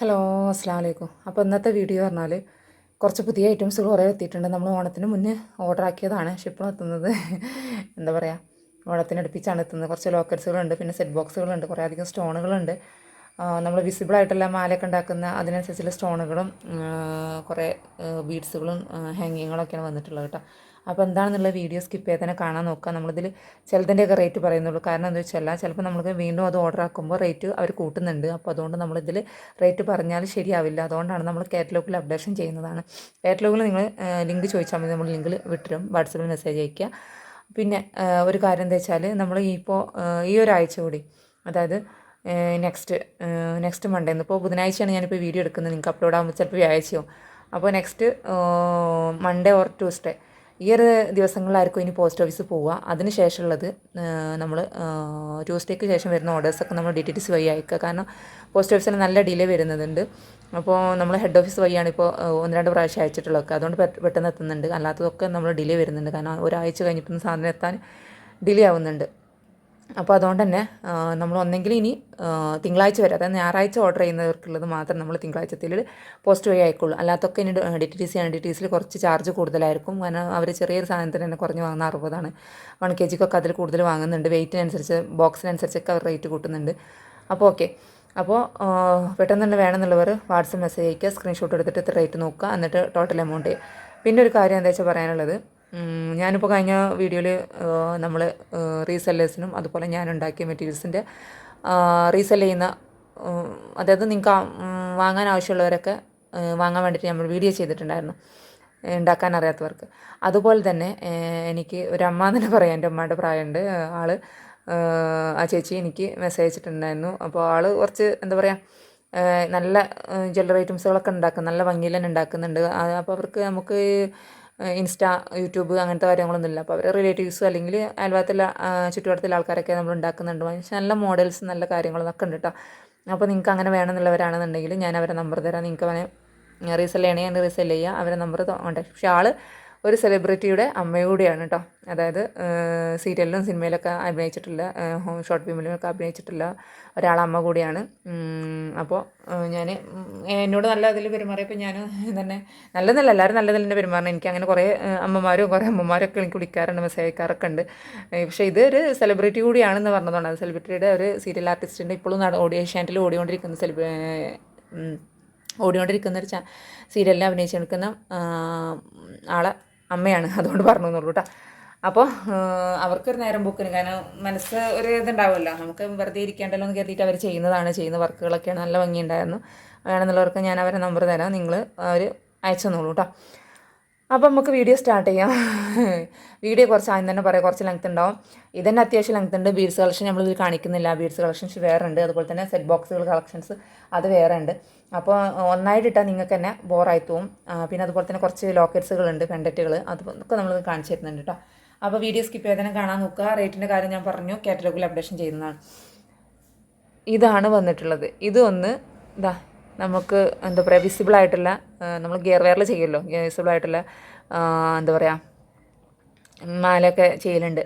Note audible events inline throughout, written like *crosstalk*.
Hello അസ്സാം വലൈക്കും അപ്പോൾ ഇന്നത്തെ വീഡിയോ പറഞ്ഞാൽ കുറച്ച് പുതിയ ഐറ്റംസ് കുറേ എത്തിയിട്ടുണ്ട്. നമ്മൾ ഓണത്തിന് മുന്നേ ഓർഡർ ആക്കിയതാണ് ഷിപ്പ് എത്തുന്നത്. എന്താ പറയുക ഓണത്തിന് അടുപ്പിച്ചാണ് എത്തുന്നത്. കുറച്ച് ലോക്കറ്റ്സുകളുണ്ട് പിന്നെ സെറ്റ് ബോക്സുകളുണ്ട് കുറേ അധികം സ്റ്റോണുകളുണ്ട്. നമ്മൾ വിസിബിൾ ആയിട്ടുള്ള മാലയൊക്കെ ഉണ്ടാക്കുന്ന അതിനനുസരിച്ചുള്ള സ്റ്റോണുകളും കുറേ ബീഡ്സുകളും ഹാങ്ങിങ്ങുകളൊക്കെയാണ് വന്നിട്ടുള്ളത് കേട്ടോ. അപ്പോൾ എന്താണെന്നുള്ള വീഡിയോ സ്കിപ്പ് ചെയ്ത് തന്നെ കാണാൻ നോക്കുക. നമ്മളിതിൽ ചിലതിന്റെയൊക്കെ റേറ്റ് പറയുന്നുള്ളൂ. കാരണം എന്താ വെച്ചാൽ ചിലപ്പോൾ നമുക്ക് വീണ്ടും അത് ഓർഡർ ആക്കുമ്പോൾ റേറ്റ് അവർ കൂട്ടുന്നുണ്ട്. അപ്പോൾ അതുകൊണ്ട് നമ്മളിതിൽ റേറ്റ് പറഞ്ഞാൽ ശരിയാവില്ല. അതുകൊണ്ടാണ് നമ്മൾ കാറ്റലോഗിൽ അപ്ഡേഷൻ ചെയ്യുന്നതാണ്. കാറ്റലോഗിൽ നിങ്ങൾ ലിങ്ക് ചോദിച്ചാൽ മതി. നമ്മൾ ലിങ്കിൽ വിട്ടിരും വാട്സപ്പിൽ മെസ്സേജ് അയക്കുക പിന്നെ ഒരു കാര്യം എന്താ വെച്ചാൽ നമ്മൾ ഇപ്പോൾ ഈ ഒരാഴ്ച കൂടി അതായത് നെക്സ്റ്റ് നെക്സ്റ്റ് മൺഡേ ഇപ്പോൾ ബുധനാഴ്ചയാണ് ഞാനിപ്പോൾ വീഡിയോ എടുക്കുന്നത്. നിങ്ങൾക്ക് അപ്ലോഡ് ആകുമ്പോൾ ചിലപ്പോൾ വ്യാഴ്ചയോ അപ്പോൾ നെക്സ്റ്റ് മൺഡേ ഓർ ട്യൂസ്ഡേ ഈ ഒരു ദിവസങ്ങളിലായിരിക്കും ഇനി പോസ്റ്റ് ഓഫീസ് പോവുക. അതിന് ശേഷമുള്ളത് നമ്മൾ ട്യൂസ്ഡേക്ക് ശേഷം വരുന്ന ഓർഡേഴ്സൊക്കെ നമ്മൾ ഡി ടി ടി സി വഴി അയക്കുക. കാരണം പോസ്റ്റ് ഓഫീസിൽ നല്ല ഡിലേ വരുന്നുണ്ട്. അപ്പോൾ നമ്മൾ ഹെഡ് ഓഫീസ് വഴിയാണ് ഇപ്പോൾ ഒന്ന് രണ്ട് പ്രാവശ്യം അയച്ചിട്ടുള്ളതൊക്കെ. അതുകൊണ്ട് പെട്ടെന്ന് എത്തുന്നുണ്ട്. അല്ലാത്തതൊക്കെ നമ്മൾ ഡിലേ വരുന്നുണ്ട്. കാരണം ഒരാഴ്ച കഴിഞ്ഞിട്ടൊന്നും സാധനം എത്താൻ ഡിലേ ആവുന്നുണ്ട്. അപ്പോൾ അതുകൊണ്ട് തന്നെ നമ്മൾ ഒന്നെങ്കിൽ ഇനി തിങ്കളാഴ്ച വരെ അതായത് ഞായറാഴ്ച ഓർഡർ ചെയ്യുന്നവർക്കുള്ളത് മാത്രം നമ്മൾ തിങ്കളാഴ്ചത്തിൽ പോസ്റ്റ് വഴി അയക്കുള്ളൂ. അല്ലാത്തൊക്കെ ഇനി ഡി ടി സി ആണ് ഡി ടി സിയിൽ കുറച്ച് ചാർജ് കൂടുതലായിരിക്കും. കാരണം അവർ ചെറിയൊരു സാധനത്തിന് തന്നെ കുറഞ്ഞ് വാങ്ങുന്ന അറുപതാണ്. വൺ കെ ജിക്കൊക്കെ അതിൽ കൂടുതൽ വാങ്ങുന്നുണ്ട്. വെയിറ്റിനനുസരിച്ച് ബോക്സിനനുസരിച്ചൊക്കെ അവർ റേറ്റ് കൂട്ടുന്നുണ്ട്. അപ്പോൾ ഓക്കെ അപ്പോൾ പെട്ടെന്ന് തന്നെ വേണമെന്നുള്ളവർ വാട്സപ്പ് മെസ്സേജ് അയക്കുക സ്ക്രീൻഷോട്ട് എടുത്തിട്ട് റേറ്റ് നോക്കുക എന്നിട്ട് ടോട്ടൽ എമൗണ്ട് പിന്നെ ഒരു കാര്യം എന്താ വെച്ചാൽ പറയാനുള്ളത് ഞാനിപ്പോൾ കഴിഞ്ഞ വീഡിയോയിൽ നമ്മൾ റീസെല്ലേഴ്സിനും അതുപോലെ ഞാൻ ഉണ്ടാക്കിയ മെറ്റീരിയൽസിന്റെ റീസെൽ ചെയ്യുന്ന അതായത് നിങ്ങൾക്ക് വാങ്ങാൻ ആവശ്യമുള്ളവരൊക്കെ വാങ്ങാൻ വേണ്ടിയിട്ട് നമ്മൾ വീഡിയോ ചെയ്തിട്ടുണ്ടായിരുന്നു ഉണ്ടാക്കാൻ അറിയാത്തവർക്ക്. അതുപോലെ തന്നെ എനിക്ക് ഒരു അമ്മ തന്നെ പറയാം എന്റെ അമ്മയുടെ പ്രായമുണ്ട് ആൾ ആ ചേച്ചി എനിക്ക് മെസ്സേജ് അയച്ചിട്ടുണ്ടായിരുന്നു. അപ്പോൾ ആൾ കുറച്ച് എന്താ പറയുക നല്ല ജ്വല്ലറി ഐറ്റംസുകളൊക്കെ ഉണ്ടാക്കും നല്ല ഭംഗിയിൽ തന്നെ ഉണ്ടാക്കുന്നുണ്ട്. അപ്പോൾ അവർക്ക് നമുക്ക് ഇൻസ്റ്റ യൂട്യൂബ് അങ്ങനത്തെ കാര്യങ്ങളൊന്നുമില്ല. അപ്പോൾ അവരെ റിലേറ്റീവ്സ് അല്ലെങ്കിൽ അയൽവാത്തിലെ ചുറ്റുവട്ടത്തിലെ ആൾക്കാരൊക്കെ നമ്മൾ ഉണ്ടാക്കുന്നുണ്ട്. നല്ല മോഡൽസ് നല്ല കാര്യങ്ങളൊക്കെ ഉണ്ട് കേട്ടോ അപ്പോൾ നിങ്ങൾക്ക് അങ്ങനെ വേണമെന്നുള്ളവരാണെന്നുണ്ടെങ്കിൽ ഞാൻ അവരെ നമ്പർ തരാം. നിങ്ങൾക്ക് അവനെ റീസെൽ ഞാൻ റീസെൽ ചെയ്യുക അവരെ നമ്പർ കോൺടാക്ട് പക്ഷേ ആൾ ഒരു സെലിബ്രിറ്റിയുടെ അമ്മയൂടെയാണ് കേട്ടോ അതായത് സീരിയലിലും സിനിമയിലൊക്കെ അഭിനയിച്ചിട്ടില്ല ഷോർട്ട് ഫിലിമിലൊക്കെ അഭിനയിച്ചിട്ടില്ല ഒരാളമ്മ കൂടിയാണ്. അപ്പോൾ ഞാൻ എന്നോട് നല്ല അതിൽ പെരുമാറിയപ്പോൾ ഞാൻ തന്നെ നല്ലതല്ല എല്ലാവരും നല്ലതിൽ തന്നെ പെരുമാറണം. എനിക്ക് അങ്ങനെ കുറേ അമ്മമാരും കുറേ അമ്മമാരൊക്കെ എനിക്ക് വിളിക്കാറുണ്ട് മെസ്സേജ് അയക്കാറൊക്കെ ഉണ്ട്. പക്ഷേ ഇത് ഒരു സെലിബ്രിറ്റി കൂടിയാണെന്ന് പറഞ്ഞതുകൊണ്ട് അത് സെലിബ്രിറ്റിയുടെ ഒരു സീരിയൽ ആർട്ടിസ്റ്റിന്റെ ഇപ്പോഴും ഓഡിയോ ഏഷ്യാനെറ്റിൽ ഓടിക്കൊണ്ടിരിക്കുന്ന സെലിബ്രി ഓടിക്കൊണ്ടിരിക്കുന്ന ഒരു സീരിയലിൽ അഭിനയിച്ചെടുക്കുന്ന ആളെ അമ്മയാണ്. അതുകൊണ്ട് പറഞ്ഞു കേട്ടോ അപ്പോൾ അവർക്കൊരു നേരം പോക്കിന് കാരണം മനസ്സ് ഒരു ഇതുണ്ടാവുമല്ലോ. നമുക്ക് വെറുതെ ഇരിക്കേണ്ടല്ലോ എന്ന് കരുതിയിട്ട് അവർ ചെയ്യുന്നതാണ്. ചെയ്യുന്ന വർക്കുകളൊക്കെയാണ് നല്ല ഭംഗിയുണ്ടായിരുന്നു. വേണമെന്നുള്ളവർക്ക് ഞാൻ അവരെ നമ്പർ തരാം. നിങ്ങൾ അവർ അയച്ചു തന്നോളൂ കേട്ടോ അപ്പോൾ നമുക്ക് വീഡിയോ സ്റ്റാർട്ട് ചെയ്യാം. വീഡിയോ കുറച്ച് ആദ്യം തന്നെ പറയാം. കുറച്ച് ലെങ്ത് ഉണ്ടാവും. ഇതന്നെ അത്യാവശ്യം ലെങ്ത് ഉണ്ട്. ബീഡ്സ് കളക്ഷൻ നമ്മളിതിൽ കാണിക്കുന്നില്ല. ബീഡ്സ് കളക്ഷൻസ് വേറെ ഉണ്ട് അതുപോലെ തന്നെ സെറ്റ് ബോക്സുകൾ കളക്ഷൻസ് അത് വേറെ ഉണ്ട് അപ്പോൾ ഒന്നായിട്ട് ഇട്ടാൽ നിങ്ങൾക്ക് തന്നെ ബോറായി തോന്നും. പിന്നെ അതുപോലെ തന്നെ കുറച്ച് ലോക്കറ്റ്സുകൾ ഉണ്ട് പെൻഡറ്റുകൾ അതൊക്കെ നമ്മൾ കാണിച്ചു തരുന്നുണ്ട് കേട്ടോ അപ്പോൾ വീഡിയോ സ്കിപ്പ് ചെയ്ത് തന്നെ കാണാൻ നോക്കുക. റേറ്റിന്റെ കാര്യം ഞാൻ പറഞ്ഞു. കാറ്റലോഗിൽ അപ്ഡേഷൻ ചെയ്യുന്നതാണ്. ഇതാണ് വന്നിട്ടുള്ളത്. ഇത് ഒന്ന് ഇതാ നമുക്ക് എന്താ പറയുക വിസിബിൾ ആയിട്ടുള്ള നമ്മൾ ഗിയർ വെയറിൽ ചെയ്യുമല്ലോ. വിസിബിൾ ആയിട്ടുള്ള എന്താ പറയുക മാലയൊക്കെ ചെയ്യലുണ്ട്.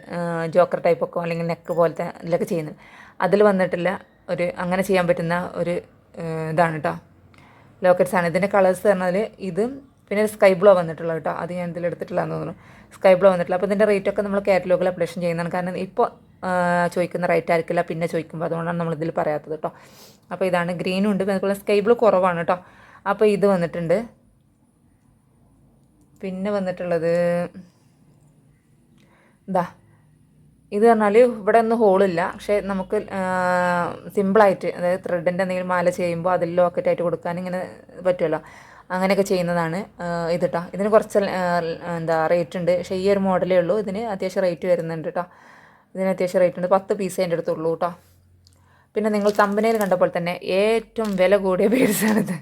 ജോക്കർ ടൈപ്പൊക്കെ അല്ലെങ്കിൽ നെക്ക് പോലത്തെ ഇതിലൊക്കെ ചെയ്യുന്നത്. അതിൽ വന്നിട്ടില്ല ഒരു അങ്ങനെ ചെയ്യാൻ പറ്റുന്ന ഒരു ഇതാണ് കേട്ടോ ലോക്കറ്റ്സ് ആണ്. ഇതിന്റെ കളേഴ്സ് പറഞ്ഞാൽ ഇതും പിന്നെ സ്കൈ ബ്ലോ വന്നിട്ടുള്ളൂ കേട്ടോ അത് ഞാൻ ഇതിൽ എടുത്തിട്ടില്ലാന്ന് തോന്നുന്നു. സ്കൈ ബ്ലോ വന്നിട്ടില്ല അപ്പോൾ ഇതിന്റെ റേറ്റൊക്കെ നമ്മൾ കാറ്റലോഗിൽ അപ്ഡേഷൻ ചെയ്യുന്നതാണ്. കാരണം ഇപ്പോൾ ചോദിക്കുന്ന റൈറ്റ് ആയിരിക്കില്ല. പിന്നെ ചോദിക്കുമ്പോൾ അതുകൊണ്ടാണ് നമ്മളിതിൽ പറയാത്തത് കേട്ടോ അപ്പോൾ ഇതാണ് ഗ്രീനും ഉണ്ട്. അതുപോലെ സ്കൈ ബ്ലൂ കുറവാണ് കേട്ടോ അപ്പോൾ ഇത് വന്നിട്ടുണ്ട്. പിന്നെ വന്നിട്ടുള്ളത് ഇതാ ഇത് പറഞ്ഞാൽ ഇവിടെ ഒന്നും ഹോളില്ല പക്ഷേ നമുക്ക് സിമ്പിളായിട്ട് അതായത് ത്രെഡിന്റെ എന്തെങ്കിലും മാല ചെയ്യുമ്പോൾ അതിൽ ലോക്കറ്റായിട്ട് കൊടുക്കാൻ ഇങ്ങനെ പറ്റുമല്ലോ അങ്ങനെയൊക്കെ ചെയ്യുന്നതാണ് ഇത് കേട്ടോ ഇതിന് കുറച്ച് എന്താ റേറ്റ് ഉണ്ട്. പക്ഷേ ഈ ഒരു മോഡലേ ഉള്ളൂ. ഇതിന് അത്യാവശ്യം റേറ്റ് വരുന്നുണ്ട് കേട്ടോ ഇതിന് അത്യാവശ്യം റേറ്റ് ഉണ്ട്. പത്ത് പീസേ എന്റെ അടുത്തുള്ളൂ കേട്ടോ പിന്നെ നിങ്ങൾ തമ്പനയിൽ കണ്ടപ്പോൾ തന്നെ ഏറ്റവും വില കൂടിയ ബീഡ്സാണിത്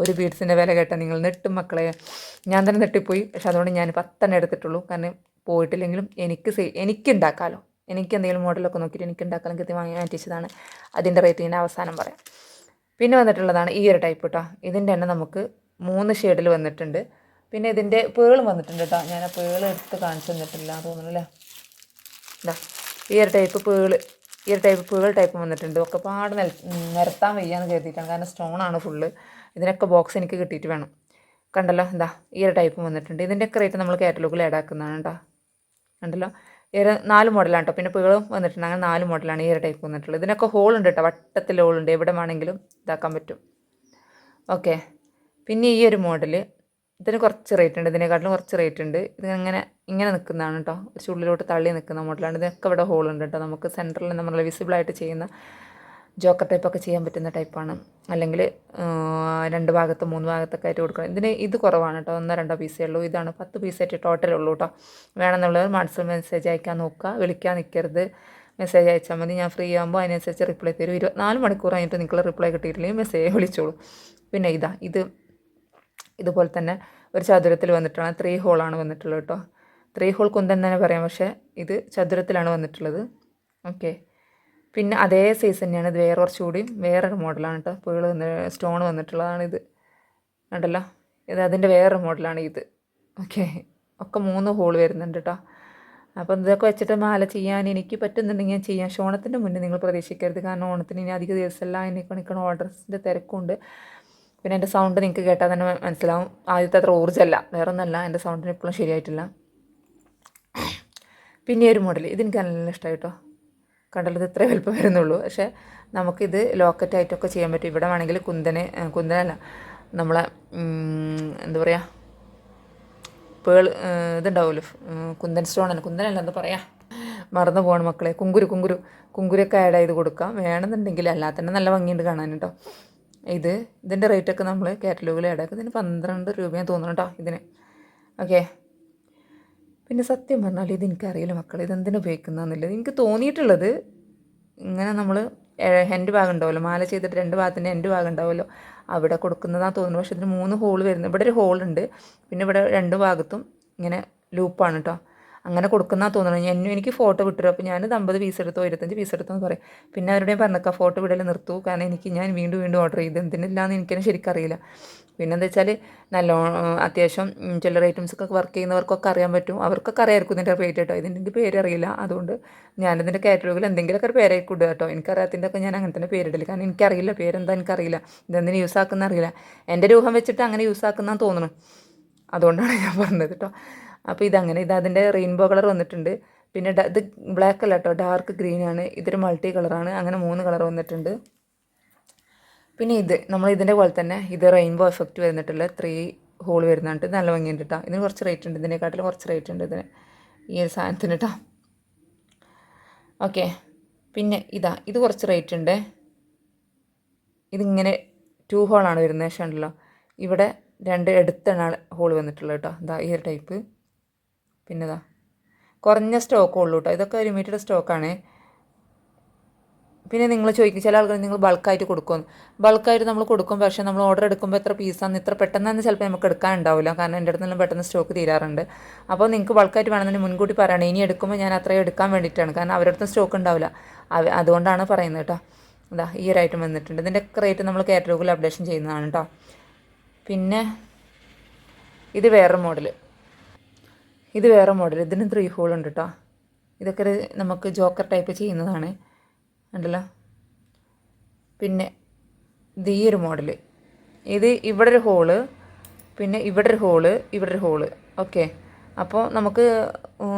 ഒരു ബീഡ്സിന്റെ വില കേട്ടാൽ നിങ്ങൾ നെട്ടും മക്കളെ. ഞാൻ തന്നെ നെട്ടിപ്പോയി. പക്ഷെ അതുകൊണ്ട് ഞാൻ പത്തെണ്ണം എടുത്തിട്ടുള്ളൂ. കാരണം പോയിട്ടില്ലെങ്കിലും എനിക്ക് എനിക്ക് ഉണ്ടാക്കാമല്ലോ എനിക്ക് എന്തെങ്കിലും മോഡലൊക്കെ നോക്കിയിട്ട് എനിക്ക് ഉണ്ടാക്കാൻ കൃത്യം വാങ്ങി മാറ്റിച്ചതാണ് അതിന്റെ റേറ്റ് ഞാൻ അവസാനം പറയാം. പിന്നെ വന്നിട്ടുള്ളതാണ് ഈ ഒരു ടൈപ്പ് കേട്ടോ ഇതിന്റെ തന്നെ നമുക്ക് മൂന്ന് ഷെയ്ഡിൽ വന്നിട്ടുണ്ട്. പിന്നെ ഇതിന്റെ പേൾ വന്നിട്ടുണ്ട് കേട്ടോ ഞാൻ ആ പേൾ എടുത്ത് കാണിച്ചു തന്നിട്ടില്ല തോന്നുന്നു അല്ലേ? ഇതാ ഈ ഒരു ടൈപ്പ് പേൾ ഈ ഒരു ടൈപ്പ് പേൾ ടൈപ്പ് വന്നിട്ടുണ്ട്. ഒക്കെ പാട് നില നിരത്താൻ വയ്യാന്ന് കരുതിയിട്ടാണ്. കാരണം സ്റ്റോണാണ് ഫുള്ള് ഇതിനൊക്കെ ബോക്സ് എനിക്ക് കിട്ടിയിട്ട് വേണം. കണ്ടല്ലോ എന്താ ഈ ഒരു ടൈപ്പ് വന്നിട്ടുണ്ട്. ഇതിന്റെയൊക്കെ റേറ്റ് നമ്മൾ കാറ്റലോഗിൽ ആഡ് ആക്കുന്നതാണ് കേട്ടോ കണ്ടല്ലോ? ഒരു നാല് മോഡലാണ് കേട്ടോ പിന്നെ പുകളും വന്നിട്ടുണ്ട്. അങ്ങനെ നാല് മോഡലാണ് ഈ ഒരു ടൈപ്പ് വന്നിട്ടുള്ളത്. ഇതിനൊക്കെ ഹോൾ ഉണ്ട് കേട്ടോ വട്ടത്തിൽ ഹോൾ ഉണ്ട്. എവിടെ വേണമെങ്കിലും ഇതാക്കാൻ പറ്റും. ഓക്കെ പിന്നെ ഈ ഒരു മോഡൽ ഇതിന് കുറച്ച് റേറ്റ് ഉണ്ട്. ഇതിനെക്കാട്ടിലും കുറച്ച് റേറ്റ് ഉണ്ട്. ഇത് ഇങ്ങനെ ഇങ്ങനെ നിൽക്കുന്നതാണ് കേട്ടോ കുറച്ച് ഉള്ളിലോട്ട് തള്ളി നിൽക്കുന്ന മോഡലാണ് ഇതിനൊക്കെ ഇവിടെ ഹോൾ ഉണ്ട് കേട്ടോ നമുക്ക് സെന്ററിൽ നമ്മൾ വിസിബിളായിട്ട് ചെയ്യുന്ന ജോക്കർ ടൈപ്പൊക്കെ ചെയ്യാൻ പറ്റുന്ന ടൈപ്പാണ് അല്ലെങ്കിൽ രണ്ട് ഭാഗത്ത് മൂന്ന് ഭാഗത്തൊക്കെ ആയിട്ട് കൊടുക്കണം. ഇതിന് ഇത് കുറവാണ് കേട്ടോ ഒന്നോ രണ്ടോ പീസേ ഉള്ളൂ. ഇതാണ് പത്ത് പീസായിട്ട് ടോട്ടൽ ഉള്ളൂ കേട്ടോ വേണമെന്നുള്ളവർ വാട്സപ്പ് മെസ്സേജ് അയക്കാൻ നോക്കുക. വിളിക്കാൻ നിൽക്കരുത്. മെസ്സേജ് അയച്ചാൽ മതി. ഞാൻ ഫ്രീ ആകുമ്പോൾ അതിനനുസരിച്ച് റിപ്ലൈ തരും. ഇരുപത്തിനാല് മണിക്കൂർ കഴിഞ്ഞിട്ട് നിങ്ങൾ റിപ്ലൈ കിട്ടിയിട്ടില്ലെങ്കിൽ മെസ്സേജ് വിളിച്ചോളൂ. പിന്നെ ഇതാ. ഇത് ഇതുപോലെ തന്നെ ഒരു ചതുരത്തിൽ വന്നിട്ടാണ് ത്രീ ഹോളാണ് വന്നിട്ടുള്ളത് കേട്ടോ ത്രീ ഹോൾ കുന്തൻ തന്നെ പറയാം പക്ഷേ ഇത് ചതുരത്തിലാണ് വന്നിട്ടുള്ളത്. ഓക്കെ പിന്നെ അതേ സൈസ് തന്നെയാണ് ഇത് വേറെ കുറച്ചുകൂടിയും വേറൊരു മോഡലാണ് കേട്ടോ പുഴ വന്ന് സ്റ്റോൺ വന്നിട്ടുള്ളതാണ് ഇത്. ഉണ്ടല്ലോ ഇത് അതിന്റെ വേറൊരു മോഡലാണ് ഇത്. ഓക്കെ ഒക്കെ മൂന്ന് ഹോൾ വരുന്നുണ്ട് കേട്ടോ അപ്പം ഇതൊക്കെ വെച്ചിട്ട് മാല ചെയ്യാൻ എനിക്ക് പറ്റുന്നുണ്ടെങ്കിൽ ഞാൻ ചെയ്യാം. പക്ഷേ ഓണത്തിന്റെ മുന്നേ നിങ്ങൾ പ്രതീക്ഷിക്കരുത്. കാരണം ഓണത്തിന് ഇനി അധിക ദിവസമല്ല എനിക്ക് നിൽക്കുന്ന ഓർഡേഴ്സിന്റെ തിരക്കുണ്ട്. പിന്നെ എന്റെ സൗണ്ട് നിങ്ങൾക്ക് കേട്ടാൽ തന്നെ മനസ്സിലാവും. ആദ്യത്തെ അത്ര ഊർജമല്ല വേറെ ഒന്നല്ല എന്റെ സൗണ്ടിന് ഇപ്പോഴും ശരിയായിട്ടില്ല. പിന്നെ ഒരു മോഡൽ ഇതെനിക്ക് നല്ല ഇഷ്ടമായി കേട്ടോ കണ്ടല്ലോ ഇത് ഇത്രേ വലുപ്പം വരുന്നുള്ളൂ. പക്ഷേ നമുക്കിത് ലോക്കറ്റായിട്ടൊക്കെ ചെയ്യാൻ പറ്റും. ഇവിടെ വേണമെങ്കിൽ കുന്തനെ കുന്തനല്ല നമ്മളെ എന്താ പറയുക പേൾ ഇതുണ്ടാവുമല്ലോ കുന്തൻ സ്റ്റോൺ അല്ല. കുന്തനല്ല എന്താ പറയുക മറന്നു പോകണം മക്കളെ. കുങ്കുരു കുങ്കുരു കുങ്കുരൊക്കെ ആഡ് ചെയ്ത് കൊടുക്കാം. വേണമെന്നുണ്ടെങ്കിൽ അല്ലാത്തന്നെ നല്ല ഭംഗിയുണ്ട് കാണാൻ കേട്ടോ ഇത് ഇതിന്റെ റേറ്റൊക്കെ നമ്മൾ കാറ്റലോഗിൽ ആക്കും. ഇതിന് പന്ത്രണ്ട് രൂപയാണ് തോന്നുന്നു കേട്ടോ ഇതിന്. ഓക്കെ പിന്നെ സത്യം പറഞ്ഞാൽ ഇത് എനിക്കറിയില്ല മക്കൾ ഇതെന്തിനു ഉപയോഗിക്കുന്നതെന്നുള്ളത് എനിക്ക് തോന്നിയിട്ടുള്ളത് ഇങ്ങനെ നമ്മൾ ഹെൻഡ് ഭാഗം ഉണ്ടാവുമല്ലോ. മാല ചെയ്തിട്ട് രണ്ട് ഭാഗത്തിന്റെ ഹെൻഡ് ഭാഗം ഉണ്ടാവുമല്ലോ. അവിടെ കൊടുക്കുന്നതാണെന്ന് തോന്നുന്നു. പക്ഷേ ഇതിന് മൂന്ന് ഹോൾ വരുന്നത് ഇവിടെ ഒരു ഹോളുണ്ട് പിന്നെ ഇവിടെ രണ്ട് ഭാഗത്തും ഇങ്ങനെ ലൂപ്പാണ് കേട്ടോ അങ്ങനെ കൊടുക്കുന്ന തോന്നുന്നു. എന്നും എനിക്ക് ഫോട്ടോ വിട്ടു അപ്പോൾ ഞാനത് അമ്പത് പീസ് എടുത്തോ ഇരുപത്തഞ്ച് പീസ് എടുത്തോ എന്ന് പറയും. പിന്നെ അവരുടെയും പറഞ്ഞേക്കാം ഫോട്ടോ വിടൽ നിർത്തൂ. കാരണം എനിക്ക് ഞാൻ വീണ്ടും വീണ്ടും ഓർഡർ ചെയ്ത് എന്തിനില്ലാന്ന് എനിക്കെന്നെ ശരിക്കറിയില്ല അറിയില്ല. പിന്നെ എന്താ വെച്ചാൽ നല്ല അത്യാവശ്യം ചില ഐറ്റംസ് ഒക്കെ വർക്ക് ചെയ്യുന്നവർക്കൊക്കെ അറിയാൻ പറ്റും. അവർക്കൊക്കെ അറിയാമായിരിക്കും ഇതിന്റെ റേറ്റ് കേട്ടോ. ഇതിന്റെ എനിക്ക് പേര് അറിയില്ല. അതുകൊണ്ട് ഞാനിതിന്റെ കാറ്റലോഗിൽ എന്തെങ്കിലുമൊക്കെ ഒരു പേരായി കൊടുക്കുക കേട്ടോ. എനിക്കറിയാത്തതിന്റെയൊക്കെ ഞാൻ അങ്ങനെ തന്നെ പേരിടില്ല കാരണം എനിക്കറിയില്ല പേരെന്താ എനിക്കറിയില്ല. ഇതെന്തിനു യൂസ് ആക്കുന്ന അറിയില്ല. എന്റെ രൂപം വെച്ചിട്ട് അങ്ങനെ യൂസ് ആക്കുന്നതെന്ന് തോന്നുന്നു. അതുകൊണ്ടാണ് ഞാൻ പറഞ്ഞത് കേട്ടോ അപ്പോൾ ഇതങ്ങനെ ഇത് അതിന്റെ റെയിൻബോ കളർ വന്നിട്ടുണ്ട്. പിന്നെ ഇത് ബ്ലാക്ക് അല്ല കേട്ടോ ഡാർക്ക് ഗ്രീൻ ആണ്. ഇതൊരു മൾട്ടി കളറാണ് അങ്ങനെ മൂന്ന് കളർ വന്നിട്ടുണ്ട്. പിന്നെ ഇത് നമ്മൾ ഇതിന്റെ പോലെ തന്നെ ഇത് റെയിൻബോ എഫക്റ്റ് വരുന്നിട്ടുള്ള ത്രീ ഹോൾ വരുന്നുണ്ട് നല്ല ഭംഗിയുണ്ട് കേട്ടോ ഇതിന് കുറച്ച് റേറ്റ് ഉണ്ട്. ഇതിനെക്കാട്ടിൽ കുറച്ച് റേറ്റ് ഉണ്ട് ഇതിന്. ഈ ഒരു സാധനത്തിന് കേട്ടോ ഓക്കെ പിന്നെ ഇതാ ഇത് കുറച്ച് റേറ്റ് ഉണ്ട്. ഇതിങ്ങനെ ടു ഹോളാണ് വരുന്നത് പക്ഷേ ഉണ്ടല്ലോ ഇവിടെ രണ്ട് എടുത്താണ് ഹോൾ വന്നിട്ടുള്ളത് കേട്ടോ ഇതാ ഈ ഒരു ടൈപ്പ് പിന്നെതാ കുറഞ്ഞ സ്റ്റോക്കേ ഉള്ളൂ കേട്ടോ ഇതൊക്കെ ലിമിറ്റഡ് സ്റ്റോക്കാണ് പിന്നെ നിങ്ങൾ ചോദിക്കും ചില ആൾക്കാർ നിങ്ങൾ ബൾക്കായിട്ട് കൊടുക്കും. ബൾക്കായിട്ട് നമ്മൾ കൊടുക്കും പക്ഷേ നമ്മൾ ഓർഡർ എടുക്കുമ്പോൾ എത്ര പീസാന്ന് ഇത്ര പെട്ടെന്ന് ചിലപ്പോൾ നമുക്ക് എടുക്കാൻ ഉണ്ടാവില്ല. കാരണം എന്റെ അടുത്തെല്ലാം പെട്ടെന്ന് സ്റ്റോക്ക് തീരാറുണ്ട്. അപ്പോൾ നിങ്ങൾക്ക് ബൾക്കായിട്ട് വേണമെന്ന് മുൻകൂട്ടി പറയണം. ഇനി എടുക്കുമ്പോൾ ഞാൻ അത്രയും എടുക്കാൻ വേണ്ടിയിട്ടാണ്. കാരണം അവരുടെ അടുത്ത് സ്റ്റോക്ക് ഉണ്ടാവില്ല. അതുകൊണ്ടാണ് പറയുന്നത് കേട്ടോ അതാ ഈ ഒരു ഐറ്റം വന്നിട്ടുണ്ട്. ഇതിന്റെ റേറ്റ് നമ്മൾ കാറ്റലോഗിൽ അപ്ഡേഷൻ ചെയ്യുന്നതാണ് കേട്ടോ പിന്നെ ഇത് വേറെ മോഡൽ ഇത് വേറെ മോഡൽ ഇതിന് ത്രീ ഹോൾ ഉണ്ട് കേട്ടോ ഇതൊക്കെ നമുക്ക് ജോക്കർ ടൈപ്പ് ചെയ്യുന്നതാണ്. ഉണ്ടല്ലോ പിന്നെ ഇത് ഈ ഒരു മോഡൽ ഇത് ഇവിടെ ഒരു ഹോൾ പിന്നെ ഇവിടെ ഒരു ഹോൾ ഇവിടെ ഒരു ഹോൾ ഓക്കെ അപ്പോൾ നമുക്ക്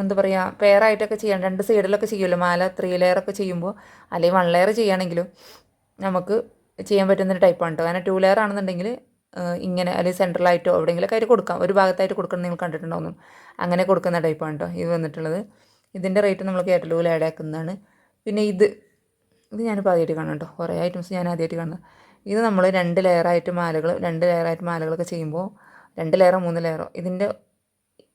എന്താ പറയുക പെയറായിട്ടൊക്കെ ചെയ്യാം. രണ്ട് സൈഡിലൊക്കെ ചെയ്യുമല്ലോ. മാല ത്രീ ലെയറൊക്കെ ചെയ്യുമ്പോൾ അല്ലെങ്കിൽ വൺ ലെയർ ചെയ്യുകയാണെങ്കിലും നമുക്ക് ചെയ്യാൻ പറ്റുന്നൊരു ടൈപ്പാണ് കേട്ടോ കാരണം ടു ലെയർ ആണെന്നുണ്ടെങ്കിൽ ഇങ്ങനെ അല്ലെങ്കിൽ സെൻട്രലായിട്ടോ എവിടെയെങ്കിലൊക്കെ ആയിട്ട് കൊടുക്കാം. ഒരു ഭാഗത്തായിട്ട് കൊടുക്കണം നിങ്ങൾ കണ്ടിട്ടുണ്ടാവും അങ്ങനെ കൊടുക്കുന്ന ടൈപ്പാണ് കേട്ടോ ഇത് വന്നിട്ടുള്ളത്. ഇതിന്റെ റേറ്റ് നമ്മൾ കാറ്റലോഗിൽ ആഡ് ആക്കുന്നതാണ്. പിന്നെ ഇത് ഇത് ഞാനിപ്പോൾ ആദ്യമായിട്ട് കാണാം കേട്ടോ കുറേ ഐറ്റംസ് ഞാൻ ആദ്യമായിട്ട് കാണുന്നത് ഇത് നമ്മൾ രണ്ട് ലെയറായിട്ട് മാലകൾ രണ്ട് ലെയറായിട്ട് മാലകളൊക്കെ ചെയ്യുമ്പോൾ രണ്ട് ലെയറോ മൂന്ന് ലെയറോ ഇതിന്റെ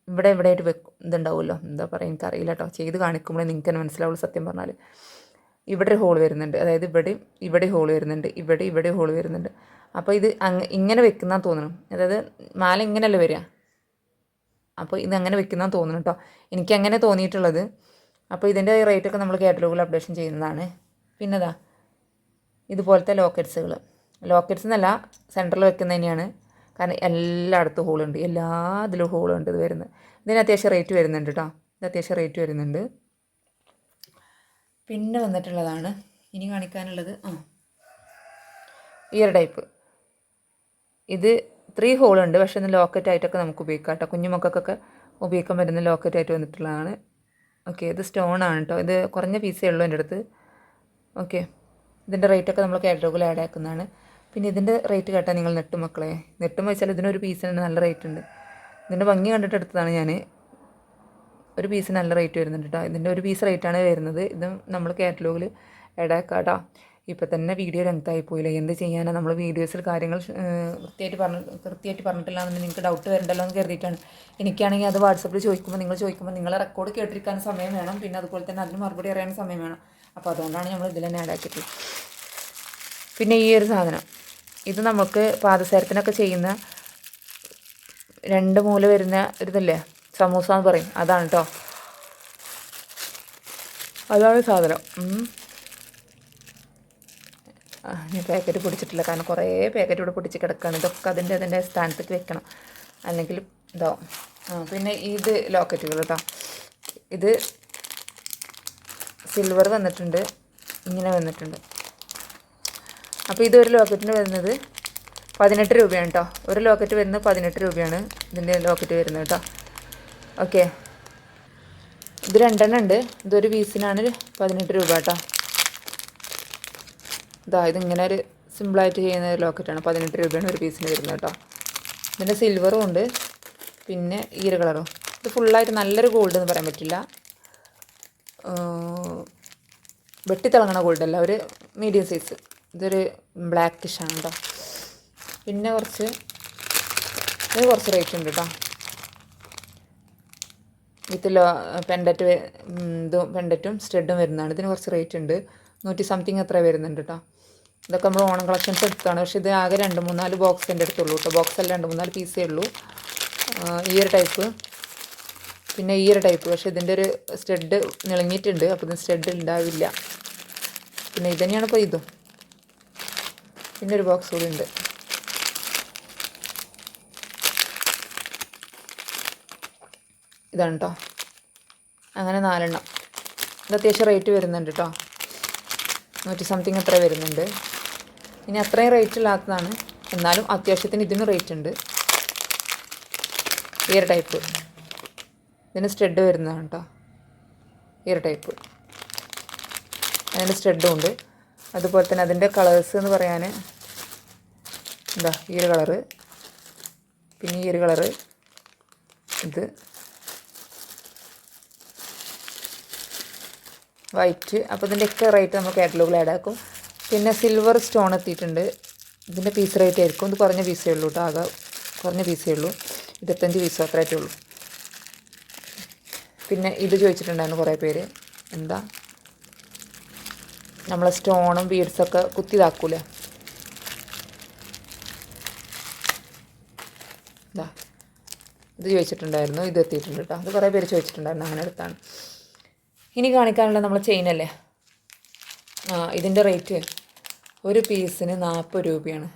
ഇവിടെ ആയിട്ട് വെക്കും ഇതുണ്ടാവുമല്ലോ. എന്താ പറയുക എനിക്കറിയില്ല കേട്ടോ ചെയ്ത് കാണിക്കുമ്പോഴേ നിങ്ങൾക്ക് തന്നെ മനസ്സിലാവുള്ളൂ സത്യം പറഞ്ഞാൽ ഇവിടെ ഹോൾ വരുന്നുണ്ട്. അതായത് ഇവിടെ ഇവിടെ ഹോൾ വരുന്നുണ്ട്. ഇവിടെ ഇവിടെ ഹോൾ വരുന്നുണ്ട്. അപ്പോൾ ഇത് ഇങ്ങനെ വെക്കുന്ന തോന്നണം. അതായത് മാല ഇങ്ങനെയല്ലേ വരിക? അപ്പോൾ ഇത് അങ്ങനെ വെക്കുന്ന തോന്നണം കേട്ടോ എനിക്ക് അങ്ങനെ തോന്നിയിട്ടുള്ളത്. അപ്പോൾ ഇതിന്റെ റേറ്റൊക്കെ നമ്മൾ കാറ്റലോഗിൽ അപ്ഡേഷൻ ചെയ്യുന്നതാണ്. പിന്നെതാ ഇതുപോലത്തെ ലോക്കറ്റ്സുകൾ ലോക്കറ്റ്സ് എന്നല്ല സെന്ററിൽ വെക്കുന്നത് തന്നെയാണ്. കാരണം എല്ലായിടത്തും ഹോളുണ്ട് എല്ലാ ഇതിലും ഹോളുണ്ട് ഇത് വരുന്നത്. ഇതിന് അത്യാവശ്യം റേറ്റ് വരുന്നുണ്ട് കേട്ടോ ഇത് അത്യാവശ്യം റേറ്റ് വരുന്നുണ്ട്. പിന്നെ വന്നിട്ടുള്ളതാണ്. ഇനി കാണിക്കാനുള്ളത് ആ. Ear type. ഇത് ത്രീ ഹോൾ ഉണ്ട് പക്ഷേ ഇത് ലോക്കറ്റ് ആയിട്ടൊക്കെ നമുക്ക് ഉപയോഗിക്കാം കേട്ടോ. കുഞ്ഞു മക്കൾക്കൊക്കെ ഉപയോഗിക്കാൻ പറ്റുന്ന ലോക്കറ്റ് ആയിട്ട് വന്നിട്ടുള്ളതാണ്. ഓക്കെ ഇത് സ്റ്റോൺ ആണ് കേട്ടോ. ഇത് കുറഞ്ഞ പീസേ ഉള്ളൂ എന്റെ അടുത്ത്. ഓക്കെ ഇതിന്റെ റേറ്റൊക്കെ നമ്മൾ കാറ്റലോഗിൽ ആഡ് ആക്കുന്നതാണ്. പിന്നെ ഇതിന്റെ റേറ്റ് കേട്ടാൽ നിങ്ങൾ നെട്ടും മക്കളെ നെട്ടും വെച്ചാൽ ഇതിനൊരു പീസിന് നല്ല റേറ്റ് ഉണ്ട്. ഇതിന്റെ ഭംഗി കണ്ടിട്ട് എടുത്തതാണ് ഞാൻ. ഒരു പീസ് നല്ല റേറ്റ് വരുന്നുണ്ട് കേട്ടോ ഇതിന്റെ ഒരു പീസ് റേറ്റാണ് വരുന്നത്. ഇത് നമ്മൾ കാറ്റലോഗിൽ ആക്കാം കേട്ടോ ഇപ്പം തന്നെ വീഡിയോ രംഗത്തായി പോയില്ലേ. എന്ത് ചെയ്യാനാണ് നമ്മൾ വീഡിയോസിൽ കാര്യങ്ങൾ കൃത്യമായിട്ട് പറഞ്ഞ കൃത്യമായിട്ട് പറഞ്ഞിട്ടില്ല നിങ്ങൾക്ക് ഡൗട്ട് വരണ്ടല്ലോ എന്ന് കരുതിയിട്ടാണ്. എനിക്കാണെങ്കിൽ അത് വാട്സപ്പിൽ ചോദിക്കുമ്പോൾ നിങ്ങൾ ചോദിക്കുമ്പോൾ നിങ്ങളെ റെക്കോർഡ് കേട്ടിരിക്കാൻ സമയം വേണം. പിന്നെ അതുപോലെ തന്നെ അതിന് മറുപടി അറിയാൻ സമയം വേണം. അപ്പോൾ അതുകൊണ്ടാണ് നമ്മൾ ഇതിൽ തന്നെ ആഡാക്കിയത് പിന്നെ ഈ ഒരു സാധനം. ഇത് നമുക്ക് പാദസരത്തിനൊക്കെ ചെയ്യുന്ന രണ്ട് മൂല വരുന്ന ഒരിതല്ലേ സമൂസ എന്ന് പറയും. അതാണ് കേട്ടോ അതാണ് സാധനം. ഞാൻ പാക്കറ്റ് പൊടിച്ചിട്ടില്ല. കാരണം കുറേ പാക്കറ്റ് ഇവിടെ പൊടിച്ച് കിടക്കുകയാണ് ഇതൊക്കെ അതിന്റെ അതിന്റെ സ്ഥാനത്തേക്ക് വെക്കണം. അല്ലെങ്കിൽ ഇതാവും ആ പിന്നെ ഇത് ലോക്കറ്റുകൾ കേട്ടോ ഇത് സിൽവർ വന്നിട്ടുണ്ട്. ഇങ്ങനെ വന്നിട്ടുണ്ട്. അപ്പോൾ ഇതൊരു ലോക്കറ്റിന് വരുന്നത് പതിനെട്ട് രൂപയാണ് കേട്ടോ ഒരു ലോക്കറ്റ് വരുന്നത് പതിനെട്ട് രൂപയാണ് ഇതിന്റെ ലോക്കറ്റ് വരുന്നത് കേട്ടോ ഓക്കെ. ഇത് രണ്ടെണ്ണം ഉണ്ട്. ഇതൊരു പീസിനാണ് പതിനെട്ട് രൂപ കേട്ടോ. ഇതാ ഇതിങ്ങനെ ഒരു സിമ്പിളായിട്ട് ചെയ്യുന്ന ഒരു ലോക്കറ്റാണ് പതിനെട്ട് രൂപയാണ് ഒരു പീസിന് വരുന്നത് കേട്ടോ. ഇതിന്റെ സിൽവറും ഉണ്ട്. പിന്നെ ഈര കളറും ഇത് ഫുള്ളായിട്ട് നല്ലൊരു ഗോൾഡ് എന്ന് പറയാൻ പറ്റില്ല. വെട്ടിത്തിളങ്ങണ ഗോൾഡ് അല്ല ഒരു മീഡിയം സൈസ് ഇതൊരു ബ്ലാക്കിഷാണ് കേട്ടോ. പിന്നെ കുറച്ച് ഇത് കുറച്ച് റേറ്റ് ഉണ്ട് കേട്ടോ. വിത്ത് ലോ പെൻഡറ്റ് ഇതും പെൻഡറ്റും സ്റ്റഡും വരുന്നതാണ്. ഇതിന് കുറച്ച് റേറ്റ് ഉണ്ട്. നൂറ്റി സംതിങ് എത്ര വരുന്നുണ്ട് കേട്ടോ ഇതൊക്കെ നമ്മൾ ഓണം കളക്ഷൻസ് എടുത്താണ്. പക്ഷേ ഇത് ആകെ രണ്ട് മൂന്നാൽ ബോക്സ് എന്റെ അടുത്തുള്ളൂ കേട്ടോ ബോക്സല്ല രണ്ട് മൂന്നാൽ പീസേ ഉള്ളൂ. ഈ ഒരു ടൈപ്പ് പിന്നെ ഈ ഒരു ടൈപ്പ് പക്ഷേ ഇതിന്റെ ഒരു സ്റ്റഡ് നിളങ്ങിയിട്ടുണ്ട്. അപ്പോൾ ഇത് സ്റ്റഡ് ഉണ്ടാവില്ല പിന്നെ ഇതുതന്നെയാണ് ഇപ്പോൾ ഇതും. പിന്നെ ഒരു ബോക്സ് കൂടി ഉണ്ട്. ഇതാണ് കേട്ടോ അങ്ങനെ നാലെണ്ണം. ഇത് അത്യാവശ്യം റേറ്റ് വരുന്നുണ്ട് കേട്ടോ നൂറ്റി സംതിങ് അത്ര വരുന്നുണ്ട്. ഇനി അത്രയും റേറ്റ് ഇല്ലാത്തതാണ്. എന്നാലും അത്യാവശ്യത്തിന് ഇതിന് റേറ്റ് ഉണ്ട്. ഇയർ ടൈപ്പ് ഇതിന് സ്റ്റെഡ് വരുന്നതാണ് കേട്ടോ ഇയർ ടൈപ്പ് അതിന്റെ സ്റ്റെഡും ഉണ്ട്. അതുപോലെ തന്നെ അതിന്റെ കളേഴ്സ് എന്ന് പറയാൻ എന്താ ഈ ഒരു കളറ് പിന്നെ ഈ ഒരു കളറ് ഇത്. വൈറ്റ്. അപ്പോൾ ഇതിന്റെയൊക്കെ റേറ്റ് നമ്മൾ കാറ്റലോഗിൽ ആഡ് ആക്കും. പിന്നെ സിൽവർ സ്റ്റോൺ എത്തിയിട്ടുണ്ട്. ഇതിന്റെ പീസ് റേറ്റ് ആയിരിക്കും. ഇത് കുറഞ്ഞ പീസേ ഉള്ളൂ കേട്ടോ ആകെ കുറഞ്ഞ പീസേ ഉള്ളൂ. ഇരുപത്തഞ്ച് പീസ് അത്രയായിട്ടേ ഉള്ളൂ. പിന്നെ ഇത് ചോദിച്ചിട്ടുണ്ടായിരുന്നു കുറേ പേര്. എന്താ? നമ്മളെ സ്റ്റോണും ബീഡ്സൊക്കെ കുത്തി ഇതാക്കൂലേ? ഇതാ ഇത് ചോദിച്ചിട്ടുണ്ടായിരുന്നു. ഇത് എത്തിയിട്ടുണ്ട് കേട്ടോ അത് കുറേ പേര് ചോദിച്ചിട്ടുണ്ടായിരുന്നു. അങ്ങനെ എടുത്താണ്. ഇനി കാണിക്കാനുള്ള നമ്മൾ ചെയിനല്ലേ ആ ഇതിന്റെ റേറ്റ് ഒരു പീസിന് നാൽപ്പത് രൂപയാണ്.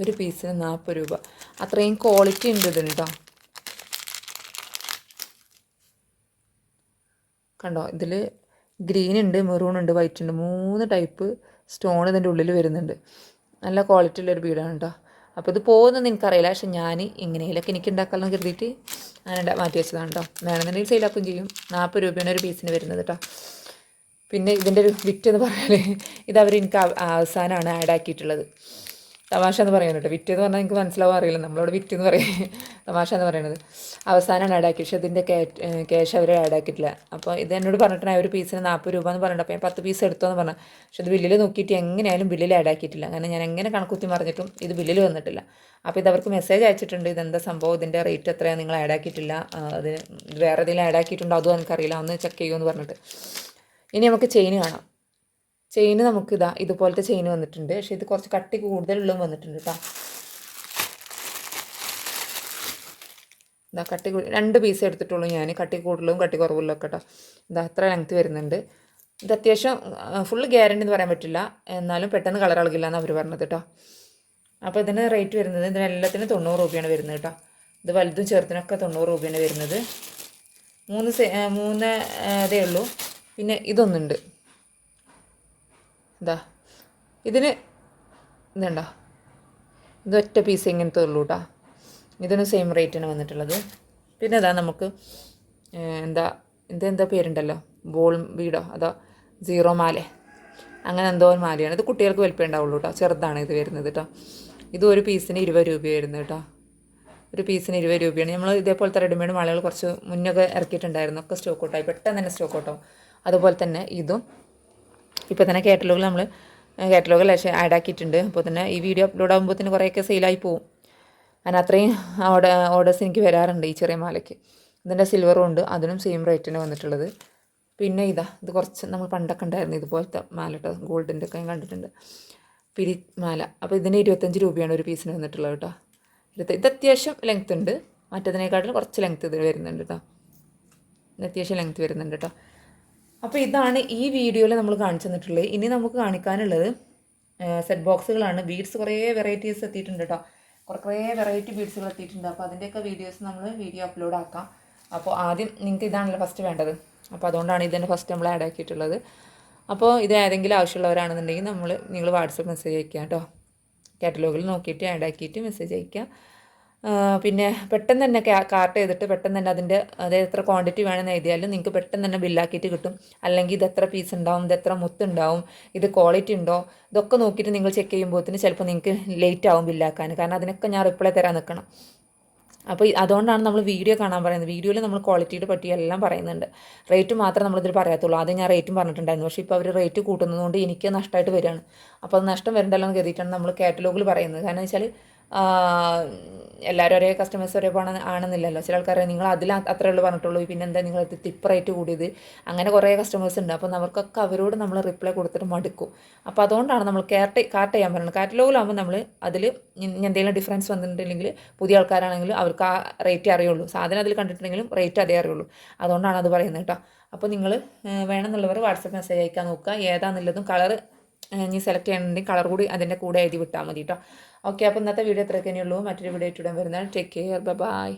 ഒരു പീസിന് നാൽപ്പത് രൂപ. അത്രയും ക്വാളിറ്റി ഉണ്ട് ഇതിന് കേട്ടോ കണ്ടോ? ഇതിൽ ഗ്രീൻ ഉണ്ട് മെറൂൺ ഉണ്ട് വൈറ്റ് ഉണ്ട്. മൂന്ന് ടൈപ്പ് സ്റ്റോൺ ഇതിന്റെ ഉള്ളിൽ വരുന്നുണ്ട്. നല്ല ക്വാളിറ്റി ഉള്ളൊരു ബീഡാണ് കേട്ടോ അപ്പോൾ ഇത് പോകുന്നതെന്ന് എനിക്കറിയില്ല പക്ഷെ ഞാൻ ഇങ്ങനെയൊക്കെ എനിക്ക് ഉണ്ടാക്കാമെന്ന് കരുതിയിട്ട് ഉണ്ടാ- മാറ്റി വെച്ചതാണ് കേട്ടോ വേണമെന്നുണ്ടെങ്കിൽ സെയിലാക്കുകയും ചെയ്യും. നാൽപ്പത് രൂപയാണ് ഒരു പീസിന് വരുന്നത് കേട്ടോ പിന്നെ ഇതിന്റെ ഒരു വിറ്റ് എന്ന് പറഞ്ഞാൽ *laughs* ഇത് അവർ എനിക്ക് അവ- അവസാനമാണ് ആഡ് ആക്കിയിട്ടുള്ളത്. തമാശ എന്ന് പറയുന്നത് കേട്ടോ. വിറ്റ് എന്ന് പറഞ്ഞാൽ എനിക്ക് മനസ്സിലാവാൻ അറിയില്ല. നമ്മളോട് വിറ്റ് എന്ന് പറയും *laughs* തമാശ എന്ന് പറയുന്നത് അവസാനമാണ് ആഡാക്കി പക്ഷേ ഇതിന്റെ ക്യാഷ് അവർ ആഡ് ആക്കിയിട്ടില്ല. അപ്പോൾ ഇത് എന്നോട് പറഞ്ഞിട്ടാണ് ഒരു പീസിന് നാൽപ്പത് രൂപ എന്ന് പറഞ്ഞിട്ട് അപ്പോൾ ഞാൻ പത്ത് പീസ് എടുത്തോന്ന് പറഞ്ഞു. പക്ഷെ ഇത് ബില്ലിൽ നോക്കിയിട്ട് എങ്ങനെയായാലും ബില്ലിൽ ആഡ് ആക്കിയിട്ടില്ല. അങ്ങനെ ഞാൻ എങ്ങനെ കണക്കുത്തി പറഞ്ഞിട്ടും ഇത് ബില്ലിൽ വന്നിട്ടില്ല. അപ്പോൾ ഇത് അവർക്ക് മെസ്സേജ് അയച്ചിട്ടുണ്ട്. ഇതെന്താ സംഭവം? ഇതിന്റെ റേറ്റ് എത്രയാണ് നിങ്ങൾ ആഡ് ആക്കിയിട്ടില്ല. ആ, അത് വേറെ ഏതെങ്കിലും ആഡ് ആക്കിയിട്ടുണ്ടോ? അതും എനിക്കറിയില്ല. ഒന്ന് ചെക്ക് ചെയ്യുമെന്ന് പറഞ്ഞിട്ട്. ഇനി നമുക്ക് ചെയിൻ കാണാം. ചെയിൻ നമുക്ക് ഇതാ ഇതുപോലത്തെ ചെയിൻ വന്നിട്ടുണ്ട്. പക്ഷേ ഇത് കുറച്ച് കട്ടി കൂടുതലുള്ളതും വന്നിട്ടുണ്ട് കേട്ടോ ഇതാ കട്ടി കൂടി രണ്ട് പീസ് എടുത്തിട്ടുള്ളൂ ഞാൻ കട്ടി കൂടുതലും കട്ടി കുറവുള്ള ഒക്കെ കേട്ടോ ഇതാ അത്ര ലെങ്ത് വരുന്നുണ്ട്. ഇത് അത്യാവശ്യം ഫുള്ള് ഗ്യാരണ്ടി എന്ന് പറയാൻ പറ്റില്ല. എന്നാലും പെട്ടെന്ന് കളർ ഇളകില്ല എന്നാണ് അവർ പറഞ്ഞത് കേട്ടോ അപ്പോൾ ഇതിന് റേറ്റ് വരുന്നത് ഇതിനെല്ലാത്തിനും തൊണ്ണൂറ് രൂപയാണ് വരുന്നത് കേട്ടോ ഇത് വലുതും ചെറുതിനൊക്കെ തൊണ്ണൂറ് രൂപയാണ് വരുന്നത്. മൂന്ന് സെ- മൂന്ന് ഇതേ ഉള്ളൂ. പിന്നെ ഇതൊന്നുണ്ട്. ഇതാ ഇതിന് ഇതുണ്ടോ? ഇത് ഒറ്റ പീസ് ഇങ്ങനത്തെ ഉള്ളൂ കേട്ടോ ഇതിന് സെയിം റേറ്റിന് വന്നിട്ടുള്ളത്. പിന്നെ അതാ നമുക്ക് എന്താ ഇതെന്താ പേരുണ്ടല്ലോ? ബോൾ വീടോ അതോ സീറോ മാല? അങ്ങനെ എന്തോ ഒരു മാലയാണ്. ഇത് കുട്ടികൾക്ക് വലിപ്പം ഉണ്ടാവുള്ളൂ കേട്ടോ ചെറുതാണ് ഇത് വരുന്നത് കേട്ടോ ഇത് ഒരു പീസിന് ഇരുപത് രൂപ വരുന്നത് കേട്ടോ ഒരു പീസിന് ഇരുപത് രൂപയാണ്. നമ്മൾ ഇതേപോലത്തെ റെഡിമെയ്ഡ് മാലകൾ കുറച്ച് മുന്നൊക്കെ ഇറക്കിയിട്ടുണ്ടായിരുന്നു. ഒക്കെ സ്റ്റോക്ക് ഔട്ടായി. പെട്ടെന്ന് തന്നെ സ്റ്റോക്ക് ഔട്ടാവും അതുപോലെ തന്നെ ഇതും ഇപ്പോൾ തന്നെ കാറ്റലോഗ് നമ്മൾ കാറ്റലോഗിൽ ആഡ് ആക്കിയിട്ടുണ്ട്. അപ്പോൾ തന്നെ ഈ വീഡിയോ അപ്ലോഡ് ആകുമ്പോൾ തന്നെ കുറേയൊക്കെ സെയിലായി പോവും. അതിന് അത്രയും ഓർഡർ ഓർഡേഴ്സ് എനിക്ക് വരാറുണ്ട് ഈ ചെറിയ മാലയ്ക്ക്. ഇതിന്റെ സിൽവറും ഉണ്ട് അതിനും സെയിം റേറ്റിന് വന്നിട്ടുള്ളത്. പിന്നെ ഇതാ ഇത് കുറച്ച് നമ്മൾ പണ്ടൊക്കെ ഉണ്ടായിരുന്നു ഇതുപോലത്തെ മാല കേട്ടോ ഗോൾഡിന്റെ ഒക്കെ ഞാൻ കണ്ടിട്ടുണ്ട്. പിരി മാല അപ്പോൾ ഇതിന് ഇരുപത്തഞ്ച് രൂപയാണ് ഒരു പീസിന് വന്നിട്ടുള്ളത് കേട്ടോ ഇരുപത്തി ഇത് അത്യാവശ്യം ലെങ്ത് ഉണ്ട്. മറ്റതിനേക്കാട്ടിലും കുറച്ച് ലെങ്ത് ഇത് വരുന്നുണ്ട് കേട്ടോ അത്യാവശ്യം ലെങ്ത് വരുന്നുണ്ട് കേട്ടോ അപ്പോൾ ഇതാണ് ഈ വീഡിയോയിൽ നമ്മൾ കാണിച്ചു തന്നിട്ടുള്ളത്. ഇനി നമുക്ക് കാണിക്കാനുള്ളത് സെറ്റ് ബോക്സുകളാണ് ബീഡ്സ് കുറേ വെറൈറ്റീസ് എത്തിയിട്ടുണ്ട് കേട്ടോ കുറേ കുറേ വെറൈറ്റി ബീഡ്സുകൾ എത്തിയിട്ടുണ്ട്. അപ്പോൾ അതിന്റെയൊക്കെ വീഡിയോസ് നമ്മൾ വീഡിയോ അപ്ലോഡ് ആക്കാം. അപ്പോൾ ആദ്യം നിങ്ങൾക്ക് ഇതാണല്ലോ ഫസ്റ്റ് വേണ്ടത്. അപ്പോൾ അതുകൊണ്ടാണ് ഇതിന്റെ ഫസ്റ്റ് നമ്മൾ ആഡ് ആക്കിയിട്ടുള്ളത്. അപ്പോൾ ഇത് ഏതെങ്കിലും ആവശ്യമുള്ളവരാണെന്നുണ്ടെങ്കിൽ നമ്മൾ നിങ്ങൾ വാട്സപ്പ് മെസ്സേജ് അയക്കാം കേട്ടോ കാറ്റലോഗിൽ നോക്കിയിട്ട് ആഡ് ആക്കിയിട്ട് മെസ്സേജ് അയക്കുക ആ, പിന്നെ പെട്ടെന്ന് തന്നെ കാർട്ട് ചെയ്തിട്ട് പെട്ടെന്ന് തന്നെ അതിന്റെ അതായത് എത്ര ക്വാണ്ടിറ്റി വേണമെന്ന് എഴുതിയാലും നിങ്ങൾക്ക് പെട്ടെന്ന് തന്നെ ബില്ലാക്കിയിട്ട് കിട്ടും. അല്ലെങ്കിൽ ഇത് എത്ര പീസ് ഉണ്ടാവും ഇത് എത്ര മുത്ത് ഉണ്ടാവും ഇത് ക്വാളിറ്റി ഉണ്ടോ ഇതൊക്കെ നോക്കിയിട്ട് നിങ്ങൾ ചെക്ക് ചെയ്യുമ്പോഴത്തേന് ചിലപ്പോൾ നിങ്ങൾക്ക് ലേറ്റ് ആവും ബില്ലാക്കാൻ കാരണം അതിനൊക്കെ ഞാൻ റിപ്ലൈ തരാൻ നിൽക്കണം. അപ്പോൾ അതുകൊണ്ടാണ് നമ്മൾ വീഡിയോ കാണാൻ പറയുന്നത്. വീഡിയോയിൽ നമ്മൾ ക്വാളിറ്റിയുടെ പറ്റി എല്ലാം പറയുന്നുണ്ട്. റേറ്റ് മാത്രമേ നമ്മളിതിൽ പറയാത്തുള്ളൂ. ആദ്യം ഞാൻ റേറ്റും പറഞ്ഞിട്ടുണ്ടായിരുന്നു. പക്ഷേ ഇപ്പോൾ അവർ റേറ്റ് കൂട്ടുന്നതുകൊണ്ട് എനിക്ക് നഷ്ടമായിട്ട് വരികയാണ്. അപ്പോൾ അത് നഷ്ടം വരണ്ടല്ലോ എന്ന് കരുതിയിട്ടാണ് നമ്മൾ കാറ്റലോഗിൽ പറയുന്നത്. കാരണം വെച്ചാൽ എല്ലാവരും ഒരേ കസ്റ്റമേഴ്സ് ഒരേ പോണ ആണെന്നില്ലല്ലോ. ചില ആൾക്കാരെ നിങ്ങൾ അതിൽ അത്രേ ഉള്ളൂ പറഞ്ഞിട്ടുള്ളൂ. പിന്നെന്താ നിങ്ങൾ ടിപ്പ് റേറ്റ് കൂടിയത്? അങ്ങനെ കുറേ കസ്റ്റമേഴ്സ് ഉണ്ട്. അപ്പോൾ അവർക്കൊക്കെ അവരോട് നമ്മൾ റിപ്ലൈ കൊടുത്തിട്ട് മടുക്കും. അപ്പോൾ അതുകൊണ്ടാണ് നമ്മൾ കാർട്ട് കാർട്ട് ചെയ്യാൻ പറയുന്നത്. കാറ്റലോഗിലാകുമ്പോൾ നമ്മൾ അതിൽ എന്തെങ്കിലും ഡിഫറൻസ് വന്നിട്ടുണ്ടെങ്കിൽ പുതിയ ആൾക്കാരാണെങ്കിൽ അവർക്ക് ആ റേറ്റ് അറിയുള്ളൂ. സാധനം അതിൽ കണ്ടിട്ടുണ്ടെങ്കിലും റേറ്റ് അതേ അറിയുള്ളൂ. അതുകൊണ്ടാണ് അത് പറയുന്നത് കേട്ടോ. അപ്പോൾ നിങ്ങൾ വേണമെന്നുള്ളവർ വാട്സപ്പ് മെസ്സേജ് അയക്കാൻ നോക്കുക. ഏതാണെന്നുള്ളതും കളർ ഇനി സെലക്ട് ചെയ്യണമെങ്കിൽ കളർ കൂടി അതിന്റെ കൂടെ എഴുതി വിട്ടാൽ മതി കേട്ടോ. ഓക്കെ അപ്പോൾ ഇന്നത്തെ വീഡിയോ ഇത്രയൊക്കെ തന്നെയുള്ളൂ മറ്റൊരു വീഡിയോ ഇട്ടുടൻ വരുന്നതാണ്. Take care bye